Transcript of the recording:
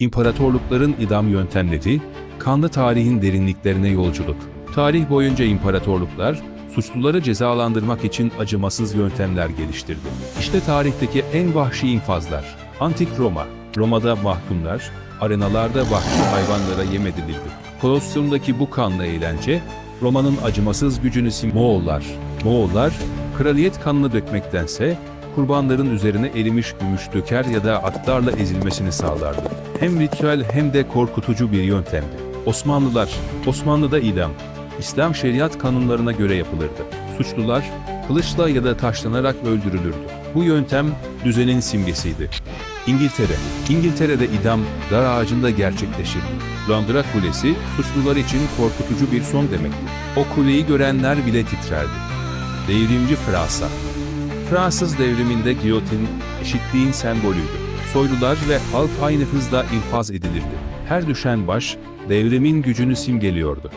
İmparatorlukların idam yöntemleri, kanlı tarihin derinliklerine yolculuk. Tarih boyunca imparatorluklar, suçluları cezalandırmak için acımasız yöntemler geliştirdi. İşte tarihteki en vahşi infazlar. Antik Roma. Roma'da mahkumlar, arenalarda vahşi hayvanlara yem edilirdi. Kolosyumdaki bu kanlı eğlence, Roma'nın acımasız gücünü sim... Moğollar. Moğollar, kraliyet kanını dökmektense, kurbanların üzerine erimiş gümüş döker ya da atlarla ezilmesini sağlardı. Hem ritüel hem de korkutucu bir yöntemdi. Osmanlılar, Osmanlı'da idam, İslam şeriat kanunlarına göre yapılırdı. Suçlular, kılıçla ya da taşlanarak öldürülürdü. Bu yöntem, düzenin simgesiydi. İngiltere, İngiltere'de idam dar ağacında gerçekleşirdi. Londra Kulesi, suçlular için korkutucu bir son demekti. O kuleyi görenler bile titrerdi. Devrimci Fransa, Fransız devriminde giyotin, eşitliğin sembolüydü. Soylular ve halk aynı hızla infaz edilirdi. Her düşen baş, devrimin gücünü simgeliyordu.